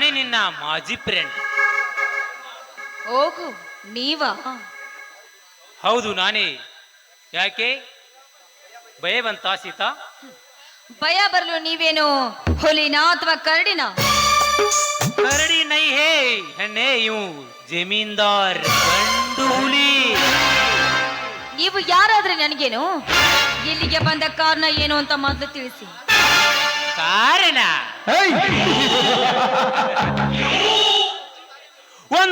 ನಾನೇ ನಿನ್ನ ಮಾಜಿ ಫ್ರೆಂಡ್ ಓಹೋ ನೀವಾ? ಹೌದು ನಾನೇ. ಯಾಕೆ? ಭಯ ಬಂತ ಸೀತಾ. ಭಯ ಬರಲು ನೀವೇನು ಹುಲಿನ ಅಥವಾ ಕರಡಿನ? ಕರಡಿ ನೈ ಹೇ ಹೆಣ್ಣೆ ಇವು ಜಮೀನ್ದಾರ್ ಗಂಡು ಹುಲಿ. ನೀವು ಯಾರಾದ್ರೆ ನನಗೇನು? ಇಲ್ಲಿಗೆ ಬಂದ ಕಾರಣ ಏನು ಅಂತ ಮೊದಲು ತಿಳಿಸಿ. ಕಾರಣ?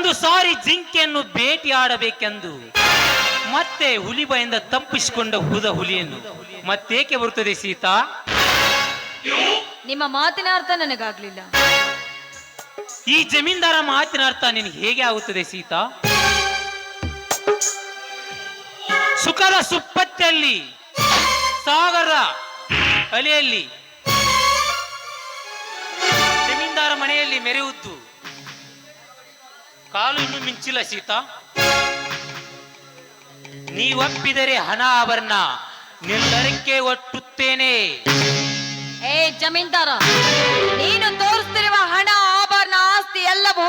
ಒಂದು ಸಾರಿ ಜಿಂಕೆಯನ್ನು ಭೇಟಿಯಾಡಬೇಕೆಂದು ಮತ್ತೆ ಹುಲಿ ಭಯಿಂದ ತಪ್ಪಿಸಿಕೊಂಡ ಹುದ ಹುಲಿಯನ್ನು ಮತ್ತೇಕೆ ಬರುತ್ತದೆ ಸೀತಾ? ನಿಮ್ಮ ಮಾತಿನ ಅರ್ಥ ನನಗಾಗ್ಲಿಲ್ಲ. ಈ ಜಮೀನ್ದಾರ ಮಾತಿನ ಅರ್ಥ ನಿನಗೆ ಹೇಗೆ ಆಗುತ್ತದೆ ಸೀತಾ? ಸುಖದ ಸುಪ್ಪತ್ತಲ್ಲಿ ಸಾಗರ ಅಲೆಯಲ್ಲಿ ಜಮೀನ್ದಾರ ಮನೆಯಲ್ಲಿ ಮೆರೆಯುವುದು ಕಾಲು ಇನ್ನು ಮಿಂಚಿಲ್ಲ ಸೀತಾ. ನೀವಪ್ಪಿದರೆ ಹಣ ಆಭರಣ ನಿಲ್ಲರಕ್ಕೆ ಒಟ್ಟುತ್ತೇನೆ. ಏ ಜಮೀನ್ದಾರ ನೀನು ತೋರಿಸ್ತಿರುವ ಹಣ ಆಭರಣ ಆಸ್ತಿ ಎಲ್ಲವೂ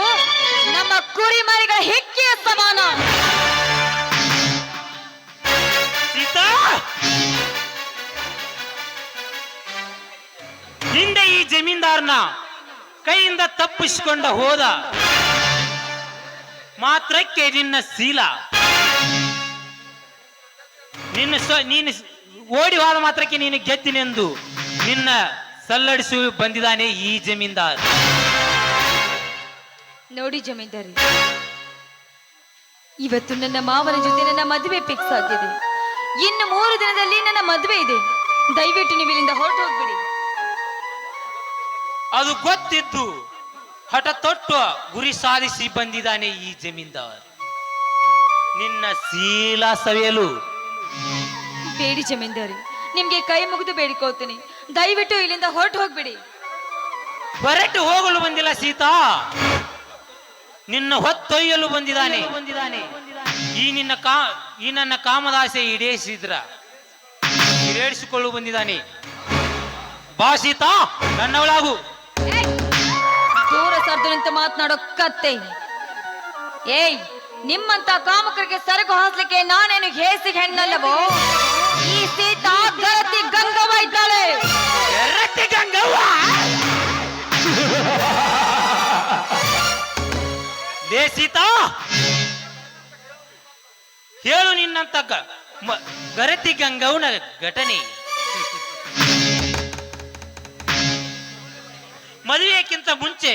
ನಮ್ಮ ಕುರಿಮರಿಗಳ ಹಿಕ್ಕಿಯ ಸಮಾನ. ಸೀತಾ! ಹಿಂದೆ ಈ ಜಮೀನ್ದಾರನ ಕೈಯಿಂದ ತಪ್ಪಿಸಿಕೊಂಡ ಹೋದ ಮಾತ್ರಕ್ಕೆ ನಿನ್ನ ಶೀಲ. ನಿನ್ನ ನೀನು ಓಡಿ ಹೋದ ಮಾತ್ರಕ್ಕೆ ನೀನು ಗೆದ್ದಿನೆಂದು ನಿನ್ನ ಸಲ್ಲಡಿಸು ಬಂದಿದ್ದಾನೆ ಈ ಜಮೀನ್ದಾರ್. ನೋಡಿ ಜಮೀನ್ದಾರಿ ಇವತ್ತು ನನ್ನ ಮಾವನ ಜೊತೆ ನನ್ನ ಮದುವೆ ಫಿಕ್ಸ್ ಆಗಿದೆ. ಇನ್ನು ಮೂರು ದಿನದಲ್ಲಿ ನನ್ನ ಮದುವೆ ಇದೆ. ದಯವಿಟ್ಟು ನೀವು ಇಲ್ಲಿಂದ ಹೊರಟು ಹೋಗ್ಬಿಡಿ ಅದು ಗೊತ್ತಿದ್ದು ಹಠ ತೊಟ್ಟು ಗುರಿ ಸಾಧಿಸಿ ಬಂದಿದ್ದಾನೆ ಈ ಜಮೀನ್ದಾರ್. ನಿನ್ನ ಶೀಲ ಸವಿಯಲು. ಬೇಡಿ ಜಮೀನ್ದಾರಿ ನಿಮ್ಗೆ ಕೈ ಮುಗಿದು ಬೇಡಿಕೋತೀನಿ ದಯವಿಟ್ಟು ಇಲ್ಲಿಂದ ಹೊರಟು ಹೋಗ್ಬಿಡಿ. ಹೊರಟು ಹೋಗಲು ಬಂದಿಲ್ಲ ಸೀತಾ. ನಿನ್ನ ಹೊತ್ತೊಯ್ಯಲು ಬಂದಿದ್ದಾನೆ. ಬಂದಿದ್ದಾನೆ ಈ ನಿನ್ನ ಕಾ ಈ ನನ್ನ ಕಾಮದಾಸೆ ಈಡೇರಿಸಿದ್ರ. ಈಡೇರಿಸಿಕೊಳ್ಳು ಬಂದಿದ್ದಾನೆ. ಬಾ ಸೀತಾ ನನ್ನವಳಾಗು! ಸರ್ದು ನಿಂತು ಮಾತನಾಡೋ ಕತ್ತೆ ಏಯ್, ನಿಮ್ಮಂತ ಕಾಮಕರಿಗೆ ಸರಕು ಹಾಸ್ಲಿಕ್ಕೆ ನಾನೇನು ಹೇಸಿ ಹೆಣ್ಣಲ್ಲವೋ? ಈ ಸೀತಾ ಗರತಿ ಗಂಗವ್ವ ಇದ್ದಾಳೆ. ಲೇ ಸೀತಾ, ಹೇಳು ನಿನ್ನಂತ ಗರತಿ ಗಂಗವ್ವನ ಘಟನೆ. ಮದುವೆಕ್ಕಿಂತ ಮುಂಚೆ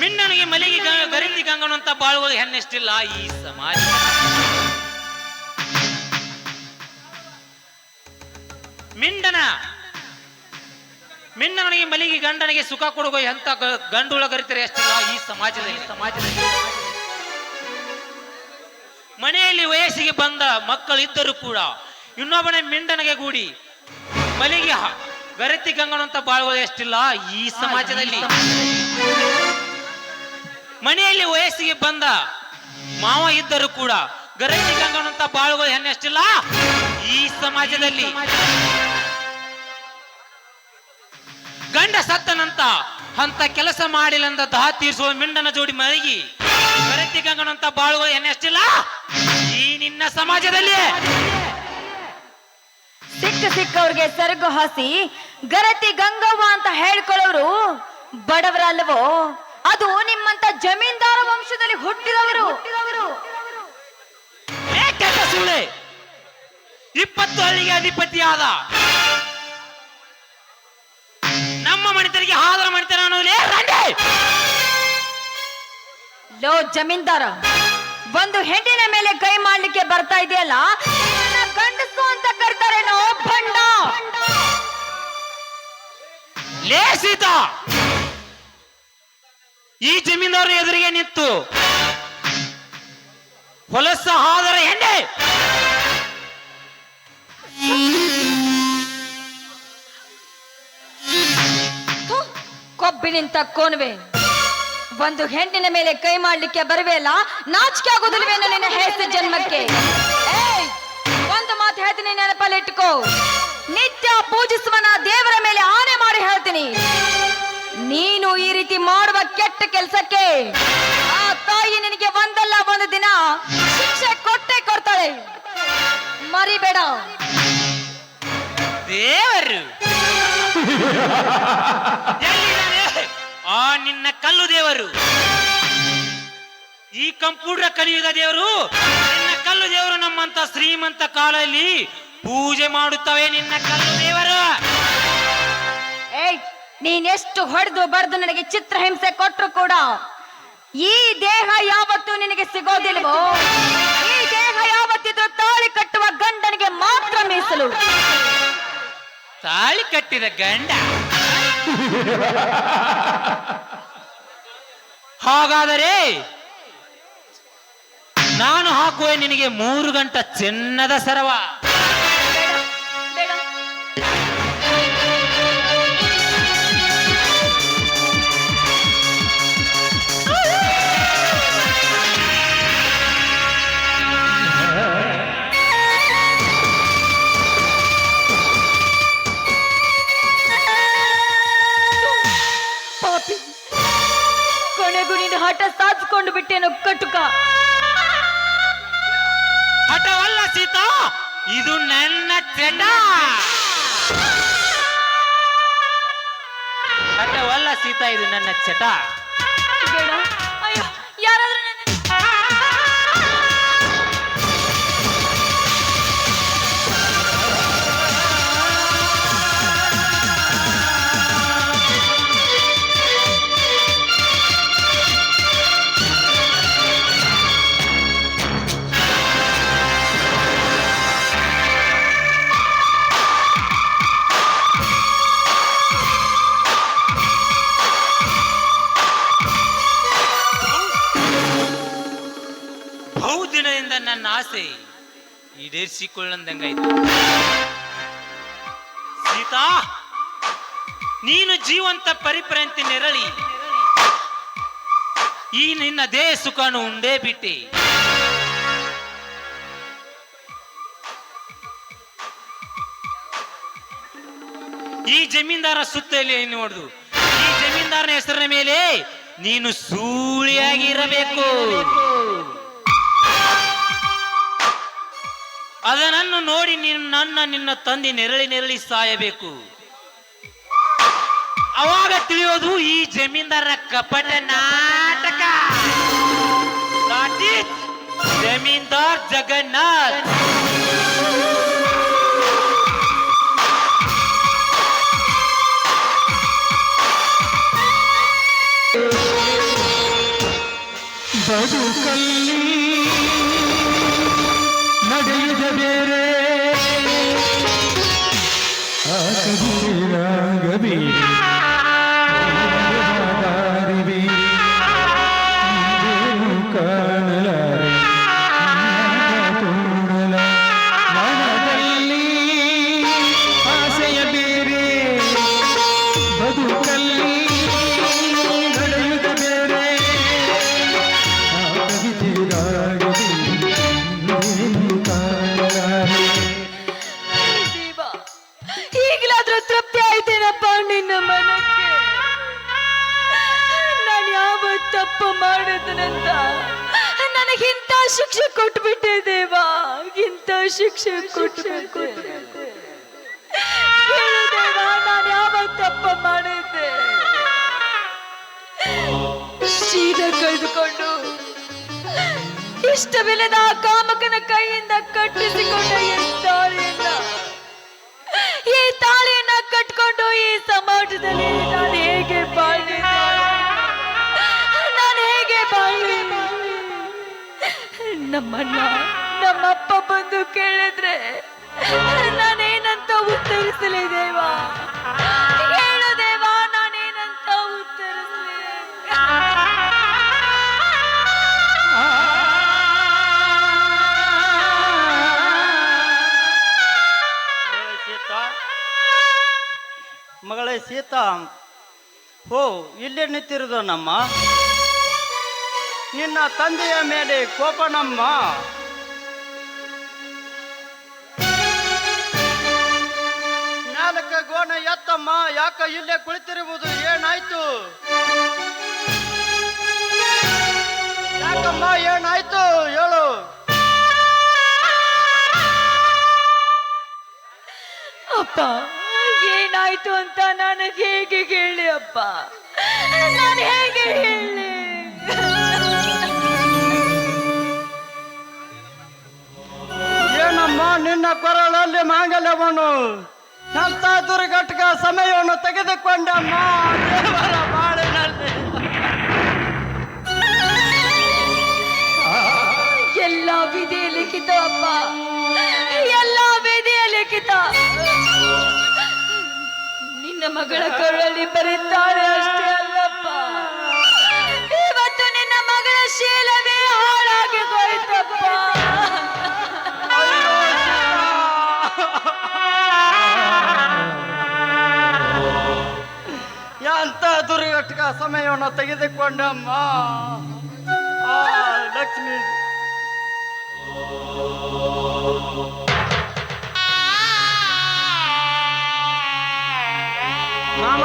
ಮಿನ್ನನಿಗೆ ಮಲಿಗೆ ಗರಿಂದಿ ಗಂಗನಂತ ಬಾಳುವುದು ಹೆನ್ನೆಷ್ಟಿಲ್ಲ ಈ ಸಮಾಜ. ಮಿಂಡನ. ಮಿನ್ನನಿಗೆ ಮಲಿಗೆ ಗಂಡನಿಗೆ ಸುಖ ಕೊಡುವ ಎಂತ ಗಂಡುಳ ಗರಿತರೆ ಎಷ್ಟಿಲ್ಲ ಈ ಸಮಾಜದಲ್ಲಿ ಸಮಾಜದಲ್ಲಿ. ಮನೆಯಲ್ಲಿ ವಯಸ್ಸಿಗೆ ಬಂದ ಮಕ್ಕಳಿದ್ದರೂ ಕೂಡ ಇನ್ನೊಬ್ಬನೇ ಮಿಂಡನಿಗೆ ಗೂಡಿ ಮಲಿಗೆ ಗರತಿ ಗಂಗನಂತ ಬಾಳುವ ಎಷ್ಟಿಲ್ಲ. ಈ ಸಮಾಜದಲ್ಲಿ. ಮನೆಯಲ್ಲಿ ವಯಸ್ಸಿಗೆ ಬಂದ ಮಾವ ಇದ್ದರೂ ಕೂಡ ಗರತಿ ಗಂಗನಂತ ಬಾಳುಗಳು ಹೆಣ್ಣೆಷ್ಟಿಲ್ಲ ಈ ಸಮಾಜದಲ್ಲಿ ಗಂಡ ಸತ್ತನಂತ ಅಂತ ಕೆಲಸ ಮಾಡಿಲ್ಲಂದ ದಹ ತೀರಿಸುವ ಮಿಂಡನ ಜೋಡಿ ಮರಗಿ ಗರತಿ ಗಂಗನಂತ ಬಾಳುಗಳು ಹೆಣ್ಣೆಷ್ಟಿಲ್ಲ ಈ ನಿನ್ನ ಸಮಾಜದಲ್ಲಿ. ಸಿಕ್ಕ ಸಿಕ್ಕವ್ರಿಗೆ ಸರಗು ಹಾಸಿ ಗರತಿ ಗಂಗವ್ವ ಅಂತ ಹೇಳ್ಕೊಳ್ಳೋರು ಬಡವರಲ್ಲವೋ ಅದು ನಿಮ್ಮಂತ ಜಮೀನ್ದಾರ ವಂಶದಲ್ಲಿ ಹುಟ್ಟಿದವರು. ಸುಳ್ಳೆ. ಇಪ್ಪತ್ತು ಹಳ್ಳಿಗೆ ಆದ ನಮ್ಮ ಮಣಿತರಿಗೆ ಹಾದರ ಮಣಿತನ ಅನ್ನೋದೇ ಲೋ ಜಮೀನ್ದಾರ ಒಂದು ಹೆಣ್ಣಿನ ಮೇಲೆ ಕೈ ಮಾಡ್ಲಿಕ್ಕೆ ಬರ್ತಾ ಇದೆಯಲ್ಲ? ಗಂಡಸು ಅಂತ ಕರ್ತಾರೇನೋ ಭಂಡ ಲೇ ಸೀತಾ. ಈ ಜಮೀನ್ದವ್ರ ಎದುರಿಗೆ ನಿಂತು ಹೊಲಸ ಹಾದರ ಹೆಂಡೆ ಕೊಬ್ಬಿನಿಂದ ಕೋನ್ವೆ ಒಂದು ಹೆಣ್ಣಿನ ಮೇಲೆ ಕೈ ಮಾಡ್ಲಿಕ್ಕೆ ಅಲ್ಲ, ನಾಚಿಕೆ ಆಗೋದಿಲ್ವೇನೋ ನಿನ್ನ ಹೆಸರು ಜನ್ಮಕ್ಕೆ? ಒಂದು ಮಾತು ಹೇಳ್ತೀನಿ ನೆನಪಲ್ಲಿಟ್ಕೋ ನಿತ್ಯ ಪೂಜಿಸುವ ನಾ ದೇವರ ಮೇಲೆ ಆನೆ ಮಾಡಿ ಹೇಳ್ತೀನಿ. ನೀನು ಈ ರೀತಿ ಮಾಡುವ ಕೆಟ್ಟ ಕೆಲಸಕ್ಕೆ ಆ ತಾಯಿ ನಿನಗೆ ಒಂದಲ್ಲ ಒಂದು ದಿನ ಶಿಕ್ಷೆ ಕೊಟ್ಟೆ ಕೊಡ್ತಾಳೆ. ಮರಿಬೇಡ. ದೇವರು? ಆ ನಿನ್ನ ಕಲ್ಲು ದೇವರು. ಈ ಕಂಪ್ಯೂಟರ್ ಕಲಿಯುಗ ದೇವರು. ನಿನ್ನ ಕಲ್ಲು ದೇವರು ನಮ್ಮಂತ ಶ್ರೀಮಂತ ಕಾಲದಲ್ಲಿ ಪೂಜೆ ಮಾಡುತ್ತವೆ ನಿನ್ನ ಕಲ್ಲು ದೇವರು. ನೀನೆಷ್ಟು ಹೊಡೆದು ಬರೆದು ನನಗೆ ಚಿತ್ರಹಿಂಸೆ ಕೊಟ್ಟರು ಕೂಡ ಈ ದೇಹ ಯಾವತ್ತು ನಿನಗೆ ಸಿಗೋದಿಲ್ವೋ ಈ ದೇಹ ಯಾವತ್ತಿದ್ರು ತಾಳಿ ಕಟ್ಟುವ ಗಂಡನಿಗೆ ಮಾತ್ರ ಮೀಸಲು. ತಾಳಿ ಕಟ್ಟಿದ ಗಂಡ? ಹಾಗಾದರೆ ನಾನು ಹಾಕುವೆ ನಿನಗೆ ಮೂರು ಗಂಟ ಚಿನ್ನದ ಸರವ. ಕೊನೆಗೂ ನೀನು ಹಠ ಸಾಧಿಸ್ಕೊಂಡು ಬಿಟ್ಟೇನು ಕಟುಕ. ಹಠವಲ್ಲ ಸೀತಾ? ಇದು ನನ್ನ ಚಟ ಹಠವಲ್ಲ ಸೀತಾ, ಇದು ನನ್ನ ಚಟ ಆಸೆ ಈಡೇರಿಸಿಕೊಳ್ಳಂದಂಗಾಯ್ತು. ಸೀತಾ, ನೀನು ಜೀವಂತ ಪರಿಪ್ರಂತಿ ನೆರಳಿ. ಈ ನಿನ್ನ ದೇಹ ಸುಖನು ಉಂಡೇ ಬಿಟ್ಟೆ. ಈ ಜಮೀನ್ದಾರ ಸುತ್ತಲಿ ನೋಡುದು? ಈ ಜಮೀನ್ದಾರನ ಹೆಸರಿನ ಮೇಲೆ ನೀನು ಸೂಳಿಯಾಗಿರಬೇಕು ಅದನನ್ನು ನೋಡಿ ನಿನ್ನ ನನ್ನ ತಂದೆ ನೆರಳಿ ನೆರಳಿ ಸಾಯಬೇಕು. ಅವಾಗ ತಿಳಿಯೋದು ಈ ಜಮೀನ್ದಾರ ಕಪಟ ನಾಟಕ. ಜಮೀನ್ದಾರ್ ಜಗನ್ನಾಥ್. ತಪ್ಪು ಮಾಡಿದ್ರಂತ ನನಗಿಂತ ಶಿಕ್ಷೆ ಕೊಟ್ಬಿಟ್ಟೆ ದೇವಾ ಇಂಥ ಶಿಕ್ಷೆ ಕೊಟ್ಬಿಟ್ಟೆ. ನಾನು ಯಾವ ತಪ್ಪು ಮಾಡಿದ್ದೆ? ಶೀಲ ಕಳೆದುಕೊಂಡು ಇಷ್ಟವಿಲ್ಲದ ಆ ಕಾಮಕನ ಕೈಯಿಂದ ಕಟ್ಟಿಸಿಕೊಂಡ ಈ ತಾಳಿಯನ್ನ ಈ ತಾಳಿಯನ್ನ ಕಟ್ಕೊಂಡು ಈ ಸಮಾಜದಲ್ಲಿ ನಾನು ಹೇಗೆ ಬಾಳಿ ನಮ್ಮಣ್ಣ ನಮ್ಮಪ್ಪ ಬಂದು ಕೇಳಿದ್ರೆ ನಾನೇನಂತ ಉತ್ತರಿಸಲಿ ದೇವ? ನಾನೇನಂತ ಮಗಳೇ ಸೀತಾ ಹೋ ಇಲ್ಲೇ ನಿಂತಿರೋದು ನಮ್ಮ? ನಿನ್ನ ತಂದೆಯ ಮೇಲೆ ಕೋಪ ನಮ್ಮ ನಾಲ್ಕ ಗೋಣ ಎತ್ತಮ್ಮ, ಯಾಕ ಇಲ್ಲೇ ಕುಳಿತಿರುವುದು ಏನಾಯ್ತು? ಯಾಕಮ್ಮ ಏನಾಯ್ತು? ಹೇಳು. ಅಪ್ಪ, ಏನಾಯ್ತು ಅಂತ ನನಗೆ ಹೇಗೆ ಹೇಳಿ ಅಪ್ಪ? ನಾನು ಹೇಗೆ ಹೇಳಿ? ಏನಮ್ಮ ನಿನ್ನ ಕೊರಳಲ್ಲಿ ಮಾಂಗಲ್ಯವನ್ನು ಅಂತ ದುರ್ಘಟಕ ಸಮಯವನ್ನು ತೆಗೆದುಕೊಂಡಮ್ಮ. ದೇವರ ಬಾಳಿನಲ್ಲಿ. ಎಲ್ಲ ವಿಧಿ ಲಿಖಿತ ಅಪ್ಪ. ಎಲ್ಲ ವಿಧಿ ಲಿಖಿತ. ನಿನ್ನ ಮಗಳ ಕೊರಳಲ್ಲಿ ಬರೀತಾರೆ ಅಷ್ಟೇ ಅಲ್ಲಪ್ಪ. ಇವತ್ತು ನಿನ್ನ ಮಗಳ ಶೀಲವೇ ಹಾಳಾಗಿ ಹೋಯ್ತಪ್ಪ ಸಮಯವನ್ನು ತೆಗೆದುಕೊಂಡಮ್ಮ. ಆ ಲಕ್ಷ್ಮಿ. ಮಾಮ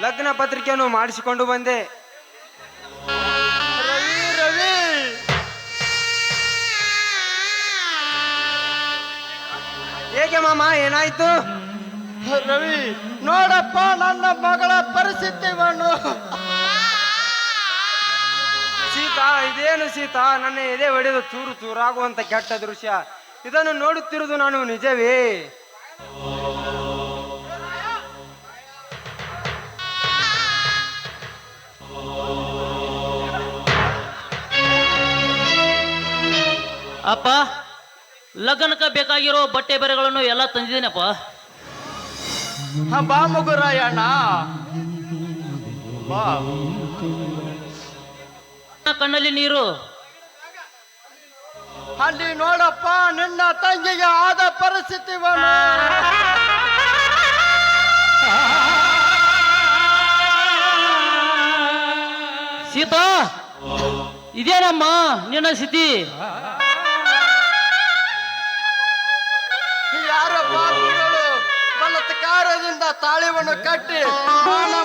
ಲಗ್ನ ಪತ್ರಿಕೆಯನ್ನು ಮಾಡಿಸಿಕೊಂಡು ಬಂದೆ. ರವಿ ರವಿ. ಹೇಗೆ ಮಾಮ ಏನಾಯ್ತು? ರವಿ, ನೋಡಪ್ಪ, ನನ್ನ ಮಗಳ ಪರಿಸ್ಥಿತಿ ಬಣ್ಣ. ಸೀತಾ, ಇದೇನು ಸೀತಾ? ನನ್ನ ಎದೆ ಹೊಡೆದು ಚೂರು ಚೂರಾಗುವಂತ ಕೆಟ್ಟ ದೃಶ್ಯ. ಇದನ್ನು ನೋಡುತ್ತಿರುವುದು ನಾನು ನಿಜವೇ? ಅಪ್ಪ, ಲಗ್ನಕ್ಕೆ ಬೇಕಾಗಿರೋ ಬಟ್ಟೆ ಬೆರೆಗಳನ್ನು ಎಲ್ಲ ತಂದಿದ್ದೀನಪ್ಪ. ಬಾ ಮುಗುರಾಯಣ್ಣ ಬಾ. ಕಣ್ಣಲ್ಲಿ ನೀರು. ಅಲ್ಲಿ ನೋಡಪ್ಪ ನಿನ್ನ ತಂಗಿಗೆ ಆದ ಪರಿಸ್ಥಿತಿವನ್ನು ಸೀತಾ ಇದೇನಮ್ಮ ನಿನ್ನ ಸ್ಥಿತಿ? ತಾಳಿವನ್ನು ಕಟ್ಟಿ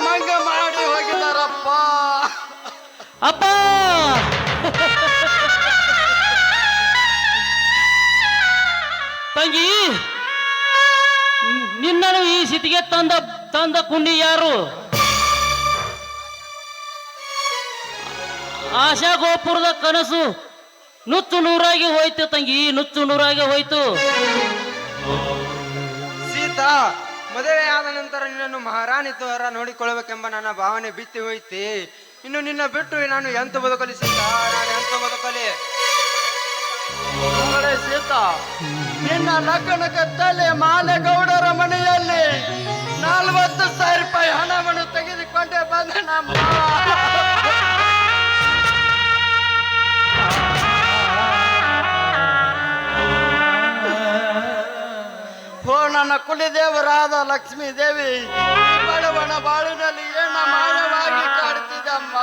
ಮಂಗ ಮಾಡಿ ಹೋಗಿದ್ದಾರಪ್ಪ. ಅಪ್ಪ! ತಂಗಿ ನಿನ್ನನ್ನು ಈ ಸ್ಥಿತಿಗೆ ತಂದ ತಂದ ಕುಂಡಿ ಯಾರು? ಆಶಾ ಗೋಪುರದ ಕನಸು ನುಚ್ಚು ನೂರಾಗಿ ಹೋಯ್ತು ತಂಗಿ ನುಚ್ಚು ನೂರಾಗಿ ಹೋಯ್ತು. ಸೀತಾ ಮದುವೆಯಾದ ನಂತರ ನಿನ್ನನ್ನು ಮಹಾರಾಣಿ ತೋರ ನೋಡಿಕೊಳ್ಳಬೇಕೆಂಬ ನನ್ನ ಭಾವನೆ ಬಿತ್ತಿ ಹೋಯ್ತಿ. ಇನ್ನು ನಿನ್ನ ಬಿಟ್ಟು ನಾನು ಎಂತ ಬದುಕಲಿ ಸೀತಾ? ನಾನು ಎಂತ ಬದುಕಲಿ? ಸೀತಾ, ನಿನ್ನ ಲಗ್ನಕ್ಕೆ ತಲೆ ಮಾಲೆಗೌಡರ ಮನೆಯಲ್ಲಿ ನಲ್ವತ್ತು ಸಾವಿರ ರೂಪಾಯಿ ಹಣವನ್ನು ತೆಗೆದುಕೊಂಡೇ ಬಂದ ನಮ್ಮ ನನ್ನ ಕುಲದೇವರಾದ ಲಕ್ಷ್ಮೀ ದೇವಿ ಬಡವನ ಬಾಳಿನಲ್ಲಿ ಏನ ಮಾನವಾಗಿ ಕಾಡ್ತಿದ್ದಮ್ಮ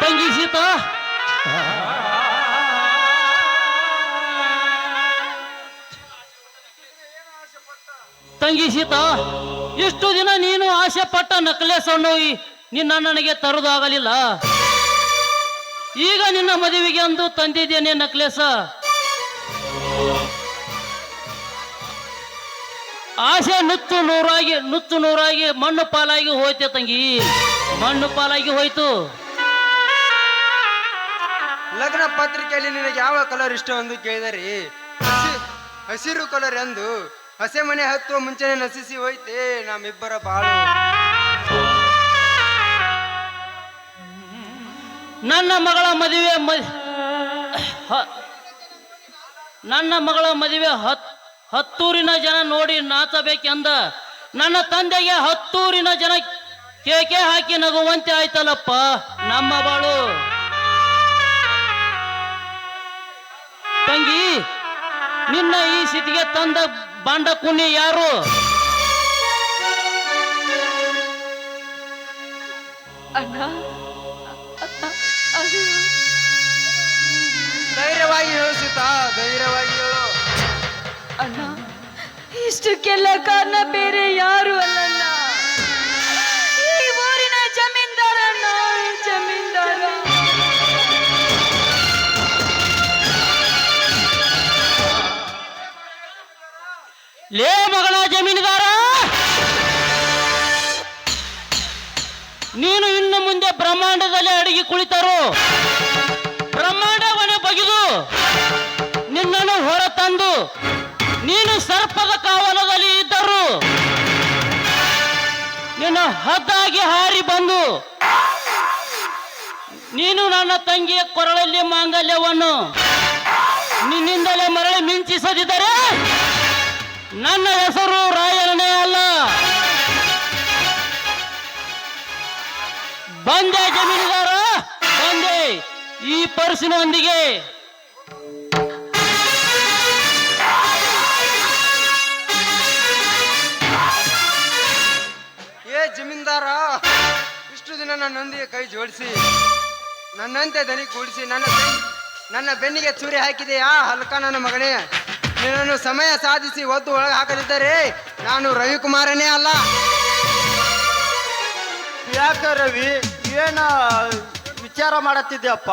ತಂಗಿ ಸೀತಾ. ತಂಗಿ ಸೀತಾ, ಇಷ್ಟು ದಿನ ನೀನು ಆಸೆ ಪಟ್ಟ ನಕ್ಲೆಸ್ ಸಣ್ಣ ಈ- ನಿನ್ನ ನನಗೆ ತರುದಾಗಲಿಲ್ಲ. ಈಗ ನಿನ್ನ ಮದುವೆಗೆ ಅಂದು ತಂದಿದ್ದೇನೆ ನಕ್ಲೆಸ. ಆಸೆ ನುತ್ತು ನೂರಾಗಿ ನುತ್ತು ನೂರಾಗಿ ಮಣ್ಣು ಪಾಲಾಗಿ ಹೋಯ್ತೆ ತಂಗಿ. ಮಣ್ಣು ಪಾಲಾಗಿ ಹೋಯ್ತು. ಲಗ್ನ ಪತ್ರಿಕೆಯಲ್ಲಿ ನಿನಗೆ ಯಾವ ಕಲರ್ ಇಷ್ಟ ಎಂದು ಕೇಳಿದರಿ ಹಸಿರು ಕಲರ್ ಎಂದು. ಹಸೆ ಮನೆ ಹತ್ತುವ ಮುಂಚೆನೆ ನಸಿಸಿ ಹೋಯ್ತೆ ನಮ್ಮಿಬ್ಬರ ಬಾಳು. ನನ್ನ ಮಗಳ ಮದುವೆ ಮ- ಹ- ನನ್ನ ಮಗಳ ಮದುವೆ ಹತ್ ಹತ್ತೂರಿನ ಜನ ನೋಡಿ ನಾಚಬೇಕೆಂದ ನನ್ನ ತಂದೆಗೆ ಹತ್ತೂರಿನ ಜನ ಕೇಕೆ ಹಾಕಿ ನಗುವಂತೆ ಆಯ್ತಲ್ಲಪ್ಪ ನಮ್ಮ ಬಾಳು ತಂಗಿ ನಿನ್ನ ಈ ಸ್ಥಿತಿಗೆ ತಂದ ಬಾಂಡ ಕುಣಿ ಯಾರು? ಅಣ್ಣ ಧೈರ್ಯವಾಗಿ ಹೇಳು ಸೀತಾ ಧೈರ್ಯವಾಗಿ ಹೇಳು. ಅಣ್ಣ, ಇಷ್ಟಕ್ಕೆಲ್ಲ ಕಾರಣ ಬೇರೆ ಯಾರು ಅಲ್ಲಣ್ಣ. ಈ ಊರಿನ ಜಮೀನ್ದಾರಣ್ಣ ಜಮೀನ್ದಾರ. ಲೇ ಮಗಳ ಜಮೀನುದಾರ! ನೀನು ಇನ್ನು ಮುಂದೆ ಬ್ರಹ್ಮಾಂಡದಲ್ಲಿ ಅಡಗಿ ಕುಳಿತರು. ಸರ್ಪದ ಕಾವಲದಲ್ಲಿ ಇದ್ದರು. ನಿನ್ನ ಹದ್ದಾಗಿ ಹಾರಿ ಬಂದು. ನೀನು ನನ್ನ ತಂಗಿಯ ಕೊರಳಲ್ಲಿ ಮಾಂಗಲ್ಯವನ್ನು ನಿನ್ನಿಂದಲೇ ಮರಳಿ ಮಿಂಚಿಸದಿದ್ದರೆ ನನ್ನ ಹೆಸರು ರಾಯರನೇ ಅಲ್ಲ. ಬಂದೆ ಜಮೀನುದಾರ ಬಂದೆ ಈ ಪರ್ಸಿನೊಂದಿಗೆ. ಜಮೀನ್ದಾರ ಇಷ್ಟು ದಿನ ನನ್ನೊಂದಿಗೆ ಕೈ ಜೋಡಿಸಿ ನನ್ನಂತೆ ದನಿ ಕೂಡಿಸಿ ನನ್ನ ನನ್ನ ಬೆನ್ನಿಗೆ ಚೂರಿ ಹಾಕಿದೆಯಾ ಹಲ್ಕ ನನ್ನ ಮಗನೇ. ನಿನ್ನನ್ನು ಸಮಯ ಸಾಧಿಸಿ ಒದ್ದು ಒಳಗೆ ಹಾಕದಿದ್ದರೆ ನಾನು ರವಿಕುಮಾರನೇ ಅಲ್ಲ. ಯಾಕ ರವಿ? ಏನ ವಿಚಾರ ಮಾಡತ್ತಿದ್ಯಪ್ಪ?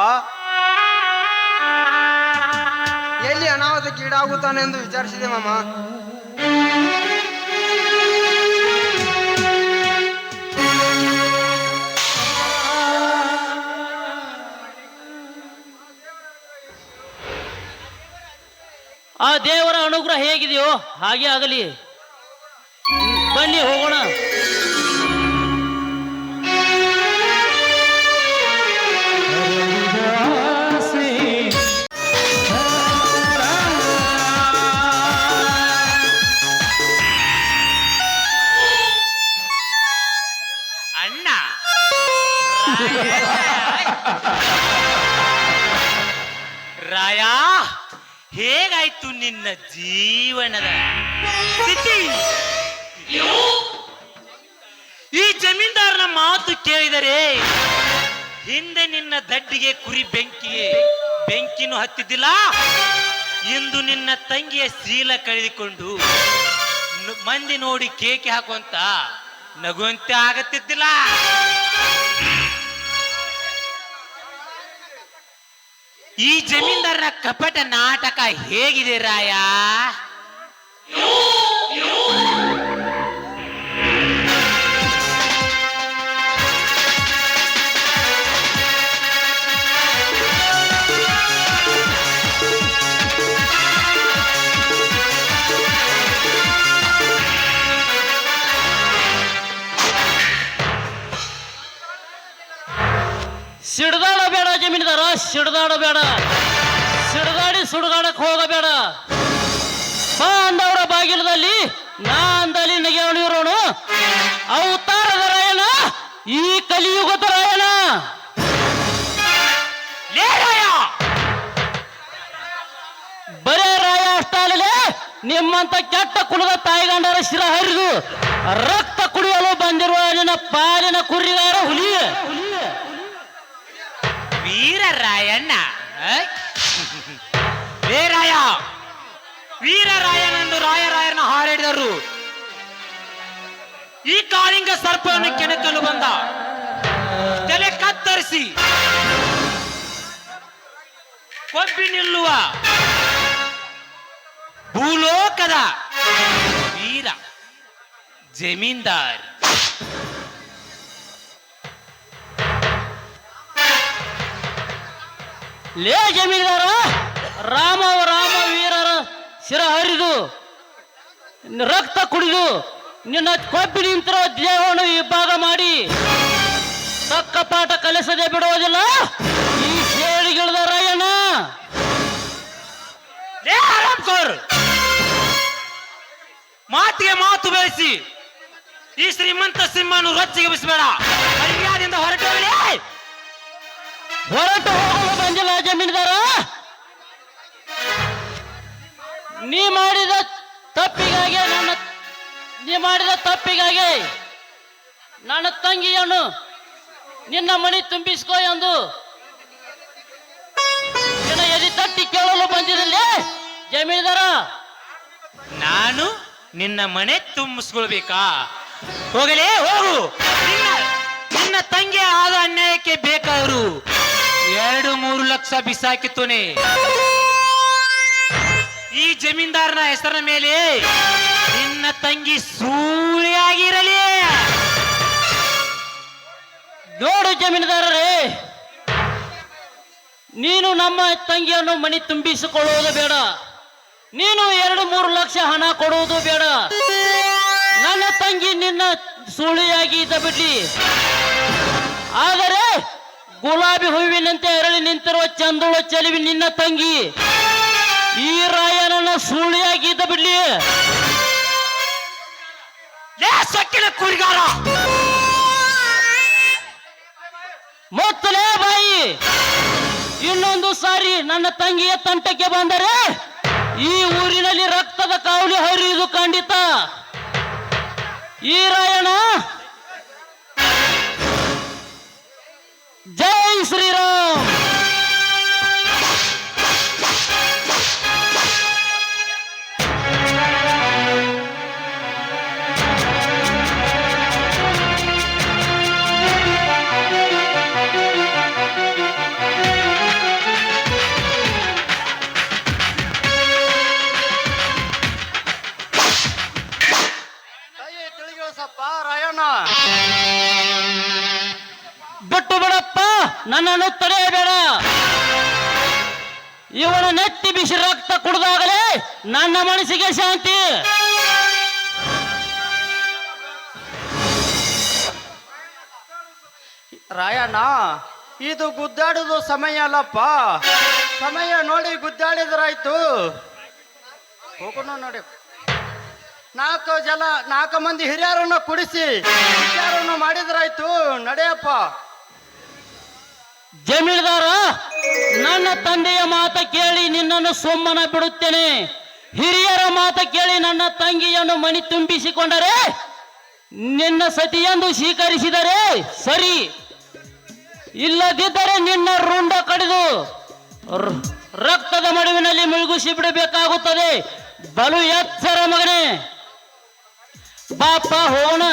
ಎಲ್ಲಿ ಅನಾಹುತಕ್ಕೆ ಈಡಾಗುತ್ತಾನೆಂದು ವಿಚಾರಿಸಿದೆ ಮಾಮ. ಆ ದೇವರ ಅನುಗ್ರಹ ಹೇಗಿದೆಯೋ ಹಾಗೆ ಆಗಲಿ. ಬನ್ನಿ ಹೋಗೋಣ. ನಿನ್ನ ಜೀವನದ ಸ್ಥಿತಿ ಈ ಜಮೀನ್ದಾರನ ಮಾತು ಕೇಳಿದರೆ ಹಿಂದೆ ನಿನ್ನ ದಡ್ಡಿಗೆ ಕುರಿ ಬೆಂಕಿಗೆ ಬೆಂಕಿನೂ ಹತ್ತಿದ್ದಿಲ್ಲ. ಇಂದು ನಿನ್ನ ತಂಗಿಯ ಶೀಲ ಕಳೆದುಕೊಂಡು ಮಂದಿ ನೋಡಿ ಕೇಕೆ ಹಾಕುವಂತ ನಗುವಂತೆ ಆಗತ್ತಿದ್ದಿಲ್ಲ. ಈ ಜಮೀನ್ದಾರರ ಕಪಟ ನಾಟಕ ಹೇಗಿದೆ ರಾಯ? ಸಿಡ್ದಾಡಬೇಡ ಜಮೀನುದಾರ ಸಿಡ್ದಾಡಬೇಡ. ಸಿಡ್ದಾಡಿ ಸುಡ್ದಾಡಕ್ ಹೋಗಬೇಡ. ಬಾ ಅಂದವರ ಬಾಗಿಲದಲ್ಲಿ ನಾ ಅಂದಲ್ಲಿ ನಗೆಯವನಿರೋನು ಅವತಾರದ ರಾಯಣ ಈ ಕಲಿಯುಗದ ರಾಯಣ. ಬರೇ ರಾಯ ಅಷ್ಟೇ ನಿಮ್ಮಂತ ಕೆಟ್ಟ ಕುಲದ ತಾಯಿಗಂಡರ ಶಿರ ಹರಿದು ರಕ್ತ ಕುಡಿಯಲು ಬಂದಿರುವ ನಿನ್ನ ಪಾಲಿನ ಕುರಿಗಾರ ಹುಲಿ. ವೀರ ವೀರಾಯ ವೀರರಾಯಣ್ಣ ವೀರರಾಯನೆಂದು ರಾಯರಾಯರನ್ನ ಹಾರಾಡಿದರು. ಈ ಕಾಳಿಂಗ ಸರ್ಪವನ್ನು ಕೆಣಕಲು ಬಂದ. ತಲೆ ಕತ್ತರಿಸಿ. ಕೊಬ್ಬಿ ನಿಲ್ಲುವ. ಭೂಲೋಕದ ವೀರ ಜಮೀನ್ದಾರ್. ಲೇ ಜಮೀನ್ದಾರ ರಾಮ ರಾಮ ವೀರರ ಶಿರ ಹರಿದು, ರಕ್ತ ಕುಡಿದು, ನಿನ್ನ ಕೊಬ್ಬಿ ನಿಂತಿರೋ ದೇಹವನ್ನು ವಿಭಾಗ ಮಾಡಿ. ತಕ್ಕ ಪಾಠ ಕಲಿಸದೆ ಬಿಡುವುದಿಲ್ಲ ಈ ಸೇಡಿಗಿಳಿದ ರಾಯಣ್ಣ. ಮಾತಿಗೆ ಮಾತು ಬೆಳೆಸಿ. ಈ ಶ್ರೀಮಂತ ಸಿಂಹನು ರೊಚ್ಚಿಗೆ ಬಿಸಬೇಡ. ಮರ್ಯಾದೆಯಿಂದ ಹೊರಟು ಹೋಗಲಿ ಹೊರಟು ಹೋಗಲು ಬಂದಿಲ್ಲ ಜಮೀನ್ದಾರ. ನೀ ಮಾಡಿದ ತಪ್ಪಿಗಾಗಿ ನನ್ನ, ನೀ ಮಾಡಿದ ತಪ್ಪಿಗಾಗಿ ನನ್ನ ತಂಗಿಯನ್ನು ನಿನ್ನ ಮಣಿ ತುಂಬಿಸ್ಕೋ ಎಂದು ನಿನ್ನ ಎದಿ ತಟ್ಟಿ ಕೇಳಲು ಬಂದಿರಲಿ ಜಮೀನ್ದಾರ. ನಾನು ನಿನ್ನ ಮನೆ ತುಂಬಿಸ್ಕೊಳ್ಬೇಕಾ? ಹೋಗಲೇ ಹೋಗು. ನಿನ್ನ ತಂಗಿ ಆದ ಅನ್ಯಾಯಕ್ಕೆ ಬೇಕಾದ್ರು ಎರಡು ಮೂರು ಲಕ್ಷ ಬಿಸಾಕಿತ್ತುನೆ ಈ ಜಮೀನ್ದಾರನ ಹೆಸರಿನ ಮೇಲೆ ನಿನ್ನ ತಂಗಿ ಸೂಳಿಯಾಗಿರಲಿ ನೋಡು ಜಮೀನುದಾರರೇ, ನೀನು ನಮ್ಮ ತಂಗಿಯನ್ನು ಮಣಿ ತುಂಬಿಸಿಕೊಳ್ಳುವುದು ಬೇಡ. ನೀನು ಎರಡು ಮೂರು ಲಕ್ಷ ಹಣ ಕೊಡುವುದು ಬೇಡ. ನನ್ನ ತಂಗಿ ನಿನ್ನ ಸುಳಿಯಾಗಿ ಇದ್ದ ಬಿಡ್ಲಿ. ಆದರೆ ಗುಲಾಬಿ ಹೂವಿನಂತೆ ಅರಳಿ ನಿಂತಿರುವ ಚಂದುಳ ಚೆಲುವಿ ನಿನ್ನ ತಂಗಿ. ಈ ರಾಯನನ್ನ ಸುಳಿಯಾಗಿದ್ದ ಬಿಡ್ಲಿ. ಸಕ್ಕಿನ ಕುರಿಗಾರ ಮೊತ್ತಲೇ ಬಾಯಿ ಇನ್ನೊಂದು ಸಾರಿ ನನ್ನ ತಂಗಿಯ ತಂಟಕ್ಕೆ ಬಂದರೆ ಈ ಊರಿನಲ್ಲಿ ರಕ್ತದ ಕಾವಲಿ ಹರಿಯುವುದು ಖಂಡಿತ. ಈ ರಾಯಣ ಜೈ ಶ್ರೀರಾಮ್. ಇದು ಗುದ್ದಾಡುದು ಸಮಯ ಅಲ್ಲಪ್ಪ. ಸಮಯ ನೋಡಿ ಗುದ್ದಾಡಿದ್ರಾಯ್ತು. ಹೋಗೋಣ ನೋಡಿ. ನಾಲ್ಕು ಜನ, ನಾಲ್ಕು ಮಂದಿ ಹಿರಿಯರನ್ನು ಕುಡಿಸಿ ವಿಚಾರವನ್ನು ಮಾಡಿದ್ರಾಯ್ತು. ನಡೆಯಪ್ಪ. ಜಮೀನ್ದಾರ ನನ್ನ ತಂದೆಯ ಮಾತ ಕೇಳಿ ನಿನ್ನನ್ನು ಸುಮ್ಮನ ಬಿಡುತ್ತೇನೆ. ಹಿರಿಯರ ಮಾತ ಕೇಳಿ ನನ್ನ ತಂಗಿಯನ್ನು ಮಣಿ ತುಂಬಿಸಿಕೊಂಡರೆ ನಿನ್ನ ಸತಿಯೆಂದು ಸ್ವೀಕರಿಸಿದರೆ ಸರಿ. ಇಲ್ಲದಿದ್ದರೆ ನಿನ್ನ ರುಂಡ ಕಡಿದು ರಕ್ತದ ಮಡುವಿನಲ್ಲಿ ಮುಳುಗಿಸಿ ಬಿಡಬೇಕಾಗುತ್ತದೆ. ಬಲು ಎಚ್ಚರ ಮಗನೇ. ಬಾಪ ಹೋಗೋಣ.